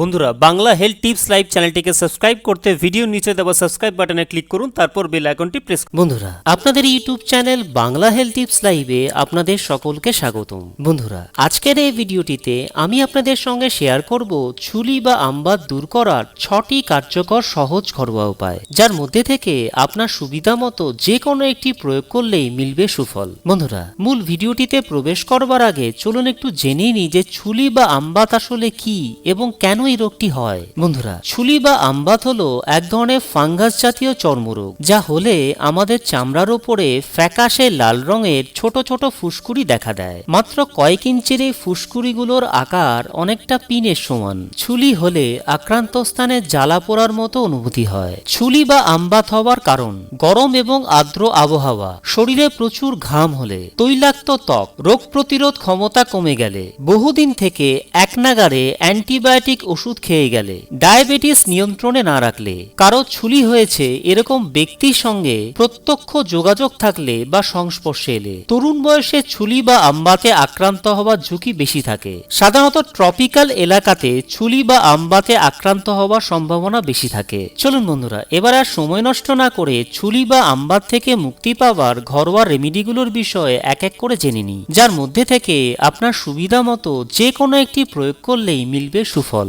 বন্ধুরা, Bangla health tips live চ্যানেলটিকে subscribe করতে ভিডিও নিচে দেওয়া সাবস্ক্রাইব বাটনে ক্লিক করুন, তারপর বেল আইকনটি প্রেস বন্ধুরা, আপনাদের YouTube channel Bangla health tips লাইভে আপনাদের সকলকে স্বাগতম। বন্ধুরা, আজকের এই ভিডিওটিতে আমি আপনাদের সঙ্গে শেয়ার করব ছুলি বা আমবাদ দূর করার ছটি কার্যকর সহজ ঘরোয়া উপায়, যার মধ্যে থেকে আপনার সুবিধা মতো যে কোনো একটি প্রয়োগ করলেই মিলবে সুফল। বন্ধুরা, মূল ভিডিওটিতে প্রবেশ করবার আগে চলুন একটু জেনে নিই যে ছুলি বা আমবাত আসলে কি এবং কেন এই রোগটি হয়। বন্ধুরা ছুলি বা আমবাত হলো এক ধরনের ফাঙ্গাস জাতীয় চর্মরোগ যা হলে আমাদের চামড়ার ওপরে ফ্যাকাশে লাল রঙের ছোট ছোট ফুসকুড়ি দেখা দেয়। মাত্র কয়েক ইঞ্চির এই ফুসকুড়িগুলোর আকার অনেকটা পিনের সমান। ছুলি হলে আক্রান্ত স্থানে জ্বালা পোড়ার মতো অনুভূতি হয়। ছুলি বা আমবাত হওয়ার কারণ গরম এবং আর্দ্র আবহাওয়া। শরীরে প্রচুর ঘাম হলে তৈলাক্ত ত্বক রোগ প্রতিরোধ ক্ষমতা কমে গেলে বহুদিন থেকে এক নাগারে অ্যান্টিবায়োটিক ওষুধ খেয়ে গেলে। ডায়াবেটিস নিয়ন্ত্রণে না রাখলে, কারও ছুলি হয়েছে এরকম ব্যক্তির সঙ্গে প্রত্যক্ষ যোগাযোগ থাকলে বা সংস্পর্শে এলে, তরুণ বয়সে ছুলি বা আমবাতে আক্রান্ত হওয়ার ঝুঁকি বেশি থাকে। সাধারণত ট্রপিক্যাল এলাকাতে ছুলি বা আমবাতে আক্রান্ত হওয়ার সম্ভাবনা বেশি থাকে। চলুন বন্ধুরা, এবার আর সময় নষ্ট না করে ছুলি বা আমবাত থেকে মুক্তি পাওয়ার ঘরোয়া রেমিডিগুলোর বিষয়ে এক এক করে জেনে নিই। যার মধ্যে থেকে আপনার সুবিধা মতো যে কোনো একটি প্রয়োগ করলেই মিলবে সুফল।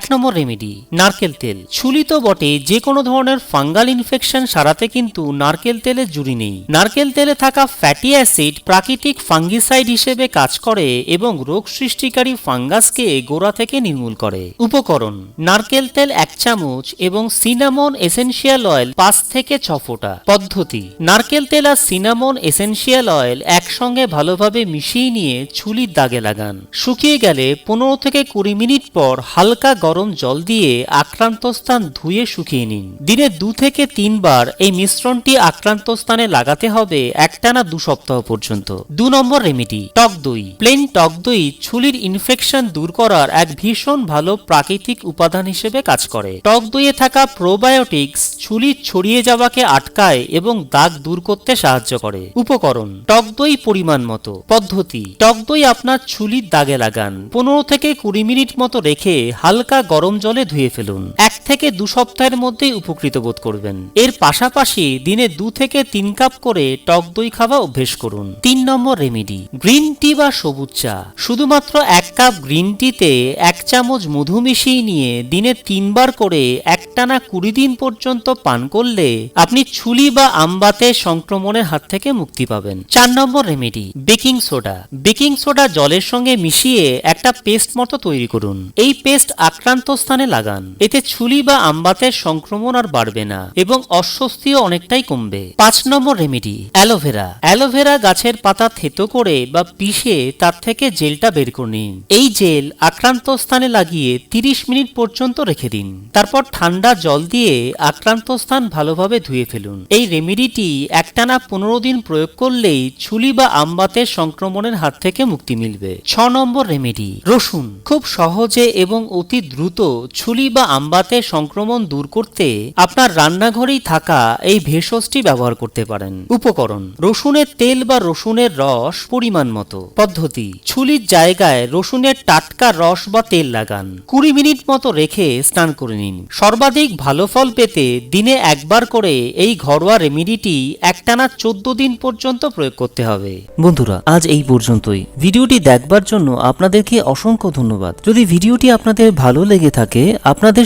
নম্বর রেমেডি নারকেল তেল। ছুলি তো বটে, যে কোনো ধরনের ফাঙ্গাল ইনফেকশন সারাতে কিন্তু নারকেল তেলে জুড়ি নেই। নারকেল তেলে থাকা ফ্যাটি অ্যাসিড প্রাকৃতিক ফাঙ্গিসাইড হিসেবে কাজ করে এবং রোগ সৃষ্টিকারী ফাঙ্গাসকে গোড়া থেকে নির্মূল করে। উপকরণ, নারকেল তেল এক চামচ এবং সিনামন এসেনশিয়াল অয়েল পাঁচ থেকে ছ ফোঁটা। পদ্ধতি, নারকেল তেল আর সিনামন এসেনশিয়াল অয়েল একসঙ্গে ভালোভাবে মিশিয়ে নিয়ে ছুলির দাগে লাগান। শুকিয়ে গেলে পনেরো থেকে কুড়ি মিনিট পর হালকা গরম জল দিয়ে আক্রান্ত স্থান ধুয়ে শুকিয়ে নিন। দিনে দু থেকে তিনবার এই মিশ্রণটি আক্রান্ত স্থানে লাগাতে হবে একটানা দু সপ্তাহ পর্যন্ত। দু নম্বর রেমিডি টক দই। প্লেন টক দই ছুলির ইনফেকশন দূর করার এক ভীষণ ভালো প্রাকৃতিক উপাদান হিসেবে কাজ করে। টক দইয়ে থাকা প্রোবায়োটিক্স ছুলির ছড়িয়ে যাওয়াকে আটকায় এবং দাগ দূর করতে সাহায্য করে। উপকরণ, টক দই পরিমাণ মতো। পদ্ধতি, টক দই আপনার ছুলির দাগে লাগান। পনেরো থেকে কুড়ি মিনিট মতো রেখে হালকা গরম জলে ধুয়ে ফেলুন। থেকে দু সপ্তাহের মধ্যেই উপকৃত বোধ করবেন। এর পাশাপাশি দিনে দু থেকে তিন কাপ করে টক দই খাওয়া অভ্যেস করুন। তিন নম্বর রেমেডি, গ্রিন টি বা সবুজ চা। শুধুমাত্র এক কাপ গ্রিন টিতে এক চামচ মধু মিশিয়ে নিয়ে দিনে তিনবার করে একটানা কুড়ি দিন পর্যন্ত পান করলে আপনি ছুলি বা আমবাতে সংক্রমণের হাত থেকে মুক্তি পাবেন। চার নম্বর remedy, baking soda. Baking soda জলের সঙ্গে মিশিয়ে একটা পেস্ট মতো তৈরি করুন। এই পেস্ট আক্রান্ত স্থানে লাগান। এতে ছুলি বা আমবাতের সংক্রমণ আর বাড়বে না এবং অস্বস্তিও অনেকটাই কমবে। পাঁচ নম্বর রেমেডি অ্যালোভেরা। অ্যালোভেরা গাছের পাতা থেতো করে বা পিষে তার থেকে জেলটা বের করে নিন। এই জেল আক্রান্ত স্থানে লাগিয়ে তিরিশ মিনিট পর্যন্ত রেখে দিন। তারপর ঠান্ডা জল দিয়ে আক্রান্ত স্থান ভালোভাবে ধুয়ে ফেলুন। এই রেমেডিটি একটানা পনেরো দিন প্রয়োগ করলেই ছুলি বা আমবাতের সংক্রমণের হাত থেকে মুক্তি মিলবে। ছ নম্বর রেমেডি রসুন। খুব সহজে এবং অতি দ্রুত ছুলি বা আমবাতের সংক্রমণ দূর করতে আপনার রান্নাঘরেই থাকা এই ভেষজটি ব্যবহার করতে পারেন। উপকরণ, রসুনের তেল বা রসুনের রস পরিমাণ মতো। পদ্ধতি, ছুলির জায়গায় রসুনের টাটকা রস বা তেল লাগান। কুড়ি মিনিট মতো রেখে স্নান করে নিন। সর্বাধিক ভালো ফল পেতে দিনে একবার করে এই ঘরোয়া রেমিডিটি একটানা চোদ্দ দিন পর্যন্ত প্রয়োগ করতে হবে। বন্ধুরা, আজ এই পর্যন্তই। ভিডিওটি দেখবার জন্য আপনাদেরকে অসংখ্য ধন্যবাদ। যদি ভিডিওটি আপনাদের ভালো লেগে থাকে, আপনাদের